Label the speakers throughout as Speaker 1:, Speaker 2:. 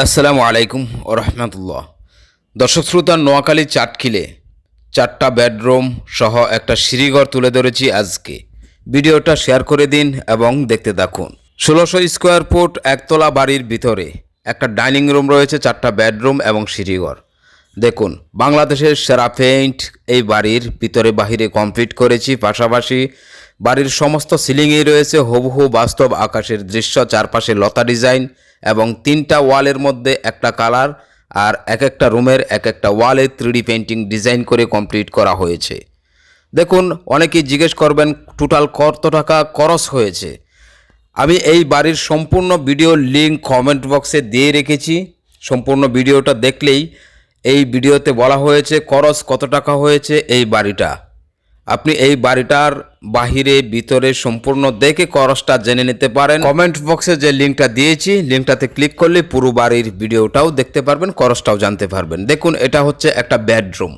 Speaker 1: আসসালামু আলাইকুম ও রহমতুল্লাহ। দর্শক শ্রোতা, নোয়াখালী চাটখিলে চারটা বেডরুম সহ একটা সিঁড়িঘর তুলে ধরেছি আজকে। ভিডিওটা শেয়ার করে দিন এবং দেখতে থাকুন। ষোলোশো স্কোয়ার ফুট একতলা বাড়ির ভিতরে একটা ডাইনিং রুম রয়েছে, চারটা বেডরুম এবং সিঁড়িঘর। দেখুন, বাংলাদেশের সেরা পেইন্ট এই বাড়ির ভিতরে বাহিরে কমপ্লিট করেছি। পাশাপাশি বাড়ির সমস্ত সিলিংয়েই রয়েছে হুবহু বাস্তব আকাশের দৃশ্য, চারপাশে লতা ডিজাইন এবং তিনটা ওয়ালের মধ্যে একটা কালার আর এক একটা রুমের এক একটা ওয়ালে থ্রিডি পেন্টিং ডিজাইন করে কমপ্লিট করা হয়েছে। দেখুন, অনেকেই জিজ্ঞেস করবেন, টোটাল কত টাকা খরচ হয়েছে? আমি এই বাড়ির সম্পূর্ণ ভিডিও লিঙ্ক কমেন্ট বক্সে দিয়ে রেখেছি। সম্পূর্ণ ভিডিওটা দেখলেই এই ভিডিওতে বলা হয়েছে, খরচ কত টাকা হয়েছে এই বাড়িটা? আপনি এই বাড়িটার বাহিরে, ভিতরে সম্পূর্ণ দেখে খরচটা জেনে নিতে পারেন। কমেন্ট বক্সে যে লিঙ্কটা দিয়েছি, লিঙ্কটাতে ক্লিক করলে পুরো বাড়ির ভিডিওটাও দেখতে পারবেন, খরচটাও জানতে পারবেন। দেখুন, এটা হচ্ছে একটা বেডরুম।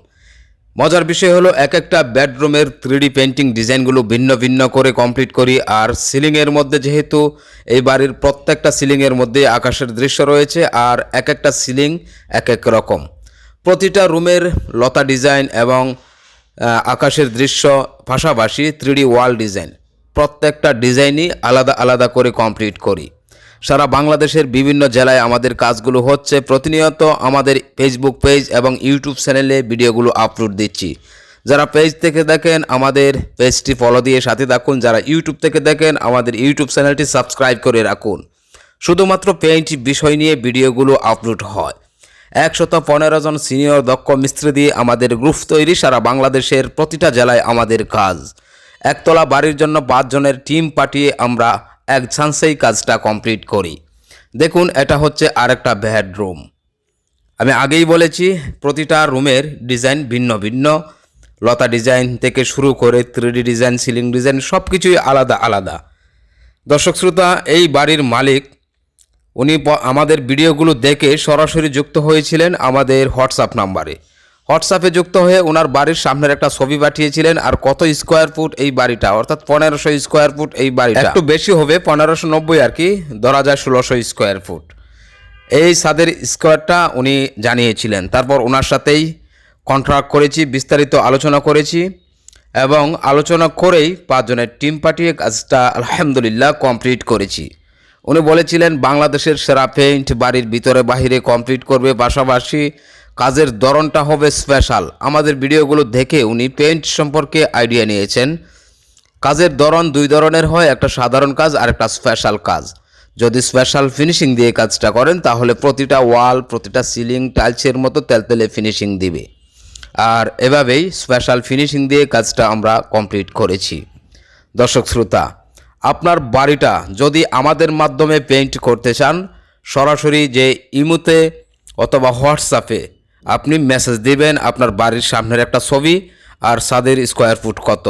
Speaker 1: মজার বিষয় হলো, এক একটা বেডরুমের থ্রিডি পেন্টিং ডিজাইনগুলো ভিন্ন ভিন্ন করে কমপ্লিট করি, আর সিলিংয়ের মধ্যে যেহেতু এই বাড়ির প্রত্যেকটা সিলিংয়ের মধ্যে আকাশের দৃশ্য রয়েছে, আর এক একটা সিলিং এক এক রকম। প্রতিটা রুমের লতা ডিজাইন এবং আকাশের দৃশ্য পাশাপাশি থ্রিডি ওয়াল ডিজাইন প্রত্যেকটা ডিজাইনই আলাদা আলাদা করে কমপ্লিট করি। সারা বাংলাদেশের বিভিন্ন জেলায় আমাদের কাজগুলো হচ্ছে প্রতিনিয়ত আমাদের ফেসবুক পেজ এবং ইউটিউব চ্যানেলে ভিডিওগুলো আপলোড দিচ্ছি। যারা পেজ থেকে দেখেন, আমাদের পেজটি ফলো দিয়ে সাথে থাকুন। যারা ইউটিউব থেকে দেখেন, আমাদের ইউটিউব চ্যানেলটি সাবস্ক্রাইব করে রাখুন। শুধুমাত্র পেইন্ট বিষয় নিয়ে ভিডিওগুলো আপলোড হয়। একশত পনেরো জন সিনিয়র দক্ষ মিস্ত্রি দিয়ে আমাদের গ্রুপ তৈরি সারা বাংলাদেশের প্রতিটা জেলায় আমাদের কাজ। একতলা বাড়ির জন্য পাঁচজনের টিম পাঠিয়ে আমরা এক চান্সেই কাজটা কমপ্লিট করি। দেখুন, এটা হচ্ছে আরেকটা বেডরুম। আমি আগেই বলেছি, প্রতিটা রুমের ডিজাইন ভিন্ন ভিন্ন। লতা ডিজাইন থেকে শুরু করে থ্রিডি ডিজাইন, সিলিং ডিজাইন সব কিছুই আলাদা আলাদা। দর্শক শ্রোতা, এই বাড়ির মালিক উনি আমাদের ভিডিওগুলো দেখে সরাসরি যুক্ত হয়েছিলেন আমাদের হোয়াটসঅ্যাপ নাম্বারে। হোয়াটসঅ্যাপে যুক্ত হয়ে ওনার বাড়ির সামনের একটা ছবি পাঠিয়েছিলেন আর কত স্কোয়ার ফুট এই বাড়িটা, অর্থাৎ পনেরোশো স্কোয়ার ফুট এই বাড়িটা। একটু বেশি হবে, পনেরোশো নব্বই আর কি, ধরা যায় ষোলোশো স্কোয়ার ফুট। এই সাদের স্কোয়ারটা উনি জানিয়েছিলেন। তারপর ওনার সাথেই কন্ট্রাক্ট করেছি, বিস্তারিত আলোচনা করেছি এবং আলোচনা করেই পাঁচজনের টিম পাঠিয়ে কাজটা আলহামদুলিল্লাহ কমপ্লিট করেছি। উনি বলেছিলেন, বাংলাদেশের সেরা পেইন্ট বাড়ির ভিতরে বাহিরে কমপ্লিট করবে, পাশাপাশি কাজের ধরনটা হবে স্পেশাল। আমাদের ভিডিওগুলো দেখে উনি পেইন্ট সম্পর্কে আইডিয়া নিয়েছেন। কাজের ধরন দুই ধরনের হয়, একটা সাধারণ কাজ আর একটা স্পেশাল কাজ। যদি স্পেশাল ফিনিশিং দিয়ে কাজটা করেন, তাহলে প্রতিটা ওয়াল, প্রতিটা সিলিং, টাইলসের মতো তেলতেলে ফিনিশিং দিবে। আর এভাবেই স্পেশাল ফিনিশিং দিয়ে কাজটা আমরা কমপ্লিট করেছি। দর্শক শ্রোতা আপনার বাড়িটা যদি আমাদের মাধ্যমে পেইন্ট করতে চান, সরাসরি যে ইমুতে অথবা হোয়াটসঅ্যাপে আপনি মেসেজ দিবেন আপনার বাড়ির সামনের একটা ছবি আর সাদের স্কোয়ার ফুট কত।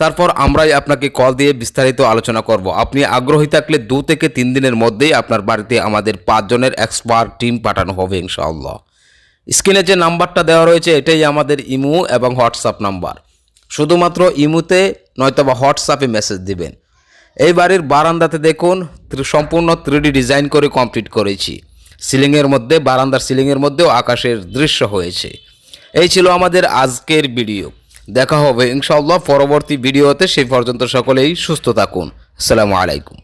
Speaker 1: তারপর আমরাই আপনাকে কল দিয়ে বিস্তারিত আলোচনা করব। আপনি আগ্রহী থাকলে দু থেকে তিন দিনের মধ্যেই আপনার বাড়িতে আমাদের পাঁচজনের এক্সপার্ট টিম পাঠানো হবে ইনশাআল্লাহ। স্ক্রিনে যে নাম্বারটা দেওয়া রয়েছে, এটাই আমাদের ইমু এবং হোয়াটসঅ্যাপ নাম্বার। শুধুমাত্র ইমুতে নয়তোবা হোয়াটসঅ্যাপে মেসেজ দিবেন। এই বাড়ির বারান্দাতে দেখুন সম্পূর্ণ থ্রিডি ডিজাইন করে কমপ্লিট করেছি। সিলিংয়ের মধ্যে, বারান্দার সিলিংয়ের মধ্যেও আকাশের দৃশ্য হয়েছে। এই ছিল আমাদের আজকের ভিডিও দেখা হবে ইনশাআল্লাহ পরবর্তী ভিডিওতে সেই পর্যন্ত সকলেই সুস্থ থাকুন। আসসালামু আলাইকুম।